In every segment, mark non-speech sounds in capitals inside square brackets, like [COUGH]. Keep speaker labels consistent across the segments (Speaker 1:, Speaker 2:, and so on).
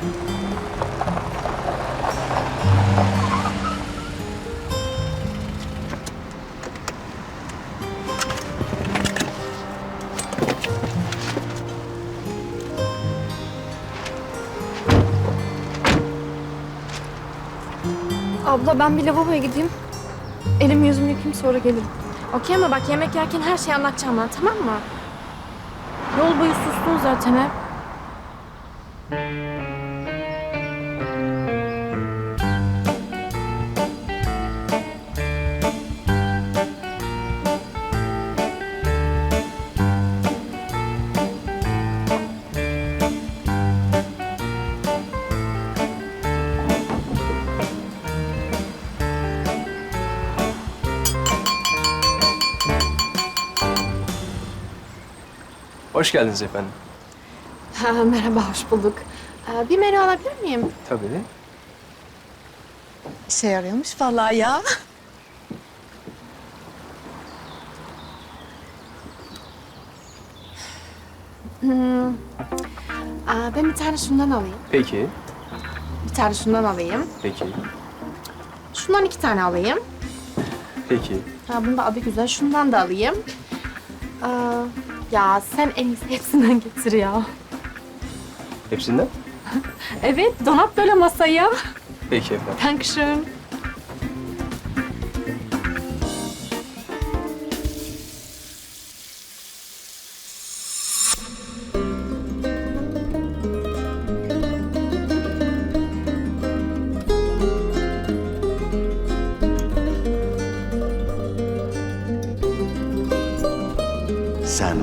Speaker 1: Abla ben bir lavaboya gideyim. Elimi yüzümü yıkayayım sonra gelirim.
Speaker 2: Okey ama bak yemek yerken her şeyi anlatacağım bana tamam mı? Yol boyu sustun zaten hep.
Speaker 3: Hoş geldiniz efendim.
Speaker 2: Ha, merhaba, hoş bulduk. Ee, bir menü alabilir miyim?
Speaker 3: Tabii.
Speaker 4: İşe yarıyormuş vallahi ya.
Speaker 2: Aa, ben bir tane şundan alayım.
Speaker 3: Peki.
Speaker 2: Bir tane şundan alayım.
Speaker 3: Peki.
Speaker 2: Şundan iki tane alayım.
Speaker 3: Peki.
Speaker 2: Ha, bunun da adı güzel. Şundan da alayım. Aa, ya sen en iyisi hepsinden getir ya.
Speaker 3: Hepsinden? [LAUGHS]
Speaker 2: Evet, donat böyle masaya.
Speaker 3: Peki efendim.
Speaker 2: Dankeschön.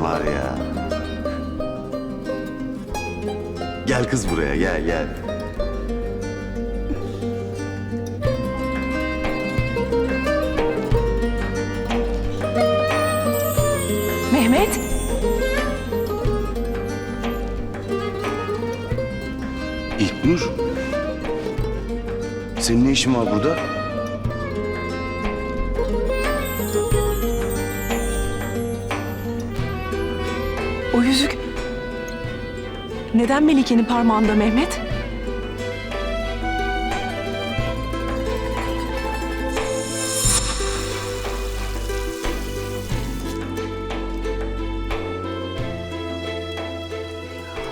Speaker 5: Var ya. Gel kız buraya gel gel.
Speaker 4: Mehmet.
Speaker 5: İlknur. Senin ne işin var burada?
Speaker 4: Yüzük neden Melike'nin parmağında Mehmet?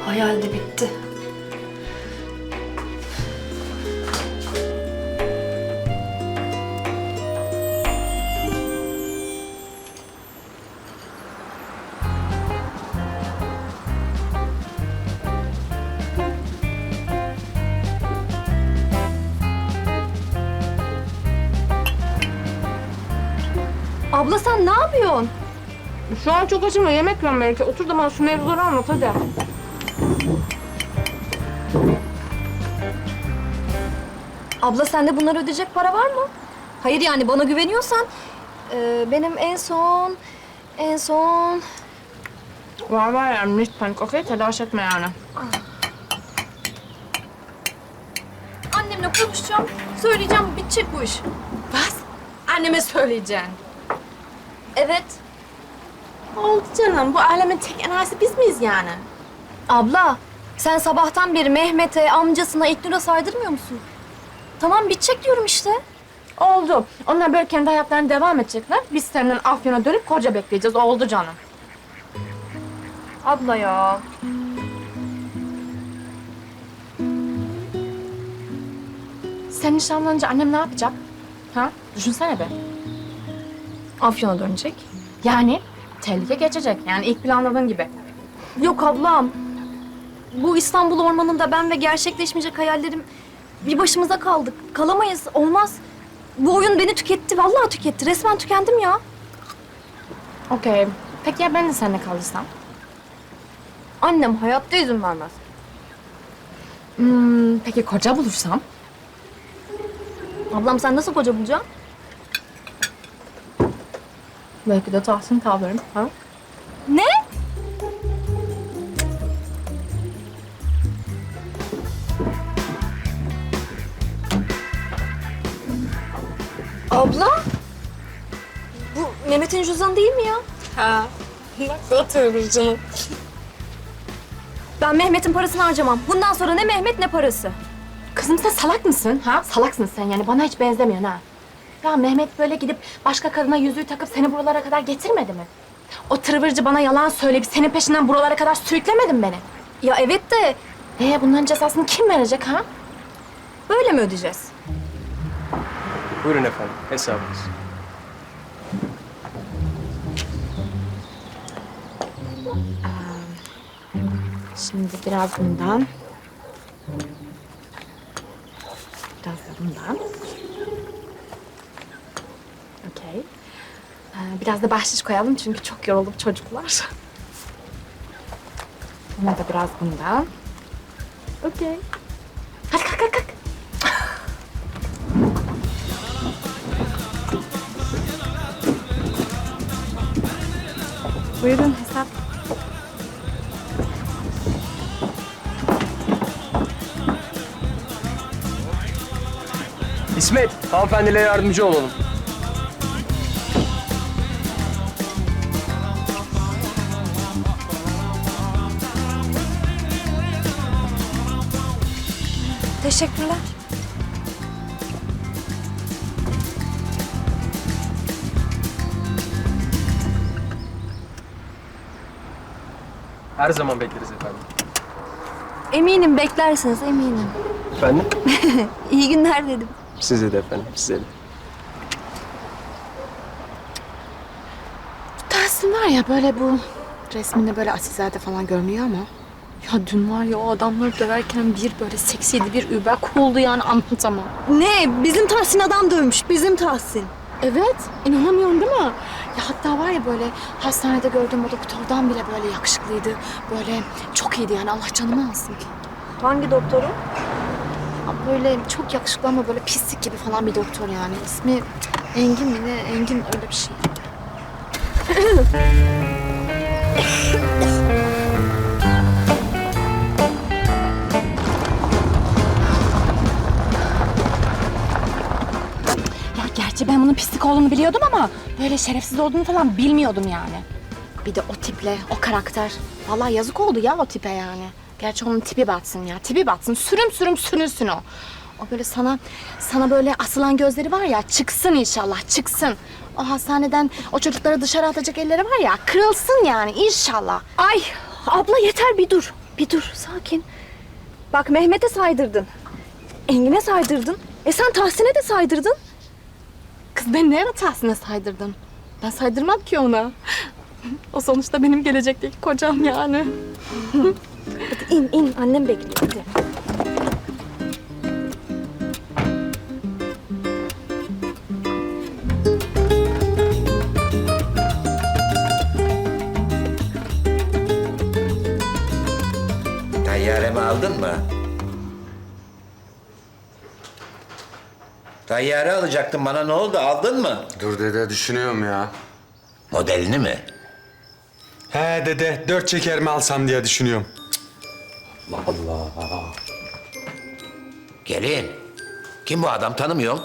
Speaker 1: Hayal de bitti. Abla sen ne yapıyorsun?
Speaker 2: Şu an çok açım ve yemek yiyorum belki. Otur da bana şu mevzuları anlat hadi.
Speaker 1: Abla sende bunları ödeyecek para var mı? Hayır yani bana güveniyorsan e, benim en son en son
Speaker 2: Var var yani hiç panik okey telaş etme yani.
Speaker 1: annemle konuşacağım. Söyleyeceğim bitecek bu iş.
Speaker 2: Bas. Anneme söyleyeceksin.
Speaker 1: Evet.
Speaker 2: Oldu canım. Bu alemin tek enayisi biz miyiz yani?
Speaker 1: Abla sen sabahtan beri Mehmet'e, amcasına, İlknur'a saydırmıyor musun? Tamam bitecek diyorum işte.
Speaker 2: Oldu. Onlar böyle kendi hayatlarına devam edecekler. Biz senden Afyon'a dönüp koca bekleyeceğiz. Oldu canım.
Speaker 1: Abla ya.
Speaker 2: Sen nişanlanınca annem ne yapacak? Ha? Düşünsene be.
Speaker 1: Afyon'a dönecek.
Speaker 2: Yani tehlike geçecek. Yani ilk planladığın gibi.
Speaker 1: Yok ablam. Bu İstanbul ormanında ben ve gerçekleşmeyecek hayallerim bir başımıza kaldık. Kalamayız. Olmaz. Bu oyun beni tüketti. Vallahi tüketti. Resmen tükendim ya.
Speaker 2: Okey. Peki ya ben de seninle kalırsam?
Speaker 1: Annem hayatta izin vermez.
Speaker 2: Hmm, peki koca bulursam?
Speaker 1: Ablam sen nasıl koca bulacaksın?
Speaker 2: Belki de Tahsin kalırım. Ha?
Speaker 1: Ne? Abla? Bu Mehmet'in cüzdanı değil mi ya?
Speaker 2: Ha. Nasıl hatırlıyoruz canım?
Speaker 1: Ben Mehmet'in parasını harcamam. Bundan sonra ne Mehmet ne parası.
Speaker 2: Kızım sen salak mısın ha? Salaksın sen yani bana hiç benzemiyorsun ha. Ya Mehmet böyle gidip başka kadına yüzüğü takıp seni buralara kadar getirmedi mi? O tırvırcı bana yalan söyleyip senin peşinden buralara kadar sürüklemedi mi beni?
Speaker 1: Ya evet de
Speaker 2: Ee bunların cezasını kim verecek ha?
Speaker 1: böyle mi ödeyeceğiz?
Speaker 3: Buyurun efendim. Hesabınız.
Speaker 2: Şimdi biraz bundan. Biraz da bundan. Okey. Ee, biraz da bahşiş koyalım çünkü çok yorulduk çocuklar. Buna da biraz bundan. Okey. Hadi kalk kalk kalk. Buyurun hesap.
Speaker 3: İsmet, hanımefendilere yardımcı olalım.
Speaker 1: Teşekkürler.
Speaker 3: Her zaman bekleriz efendim.
Speaker 1: Eminim beklersiniz eminim.
Speaker 3: Efendim? [LAUGHS]
Speaker 1: İyi günler dedim.
Speaker 3: Size de efendim, size de.
Speaker 2: Tahsin var ya böyle bu resminde böyle asilzade falan görünüyor ama ya dün var ya o adamları döverken bir böyle seksiydi bir über cool'du yani anlatamam.
Speaker 1: Ne? Bizim Tahsin adam dövmüş. Bizim Tahsin.
Speaker 2: Evet inanamıyorum değil mi? Ya hatta var ya böyle hastanede gördüğüm o doktordan bile böyle yakışıklıydı. Böyle çok iyiydi yani Allah canımı alsın ki.
Speaker 1: Hangi doktoru?
Speaker 2: Ya Böyle çok yakışıklı ama böyle pislik gibi falan bir doktor yani. İsmi Engin mi ne? Engin öyle bir şey. [LAUGHS] gerçi ben bunun pislik olduğunu biliyordum ama böyle şerefsiz olduğunu falan bilmiyordum yani. Bir de o tiple, o karakter. Vallahi yazık oldu ya o tipe yani. Gerçi onun tipi batsın ya, tipi batsın. Sürüm sürüm sürünsün o. O böyle sana, sana böyle asılan gözleri var ya, çıksın inşallah, çıksın. O hastaneden o çocukları dışarı atacak elleri var ya, kırılsın yani inşallah.
Speaker 1: Ay abla yeter bir dur. Bir dur sakin. Bak Mehmet'e saydırdın. Engin'e saydırdın. E sen Tahsin'e de saydırdın.
Speaker 2: Kız ben ne ara Tahsin'e saydırdım? Ben saydırmam ki ona. O sonuçta benim gelecekteki kocam yani.
Speaker 1: Hadi in in annem bekliyor hadi.
Speaker 6: Tayyaremi aldın mı? Tayyare alacaktın bana ne oldu aldın mı?
Speaker 7: Dur dede düşünüyorum ya.
Speaker 6: Modelini mi?
Speaker 7: He dede dört çeker mi alsam diye düşünüyorum.
Speaker 6: Gelin. Kim bu adam tanımıyorum.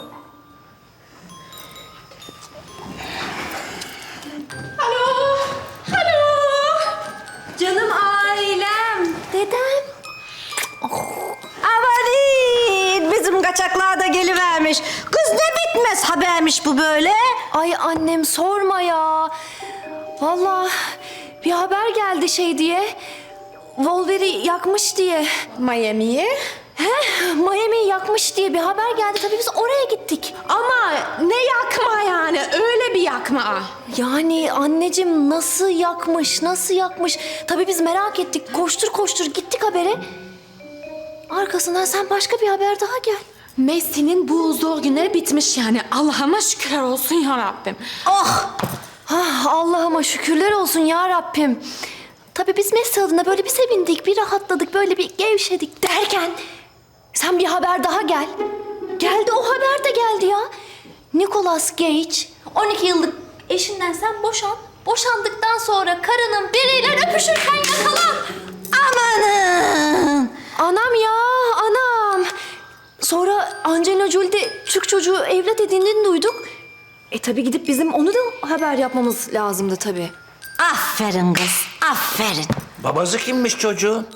Speaker 8: Gelivermiş. Kız ne bitmez habermiş bu böyle.
Speaker 1: Ay annem sorma ya. Vallahi bir haber geldi şey diye. Wolverine'i yakmış diye.
Speaker 2: Miami'yi.
Speaker 1: He, Miami'yi yakmış diye bir haber geldi. Tabii biz oraya gittik.
Speaker 2: Ama ne yakma yani öyle bir yakma.
Speaker 1: Yani anneciğim nasıl yakmış, nasıl yakmış? Tabii biz merak ettik. Koştur koştur gittik habere. Arkasından sen başka bir haber daha gel.
Speaker 2: Messi'nin bu zor günleri bitmiş yani. Allah'ıma şükürler olsun ya Rabbim.
Speaker 1: Ah Allah'ıma şükürler olsun ya Rabbim. Tabii biz Messi adına böyle bir sevindik, bir rahatladık, böyle bir gevşedik derken... Sen bir haber daha gel. Geldi o haber de geldi ya. Nicholas Gage 12 yıllık eşinden sen boşan. Boşandıktan sonra karının biriyle öpüşürken yakalan.
Speaker 8: Amanın.
Speaker 1: Jolie'de Türk çocuğu evlat edindiğini duyduk. E tabii gidip bizim onu da haber yapmamız lazımdı tabii.
Speaker 8: Aferin kız aferin.
Speaker 6: Babası kimmiş çocuğun?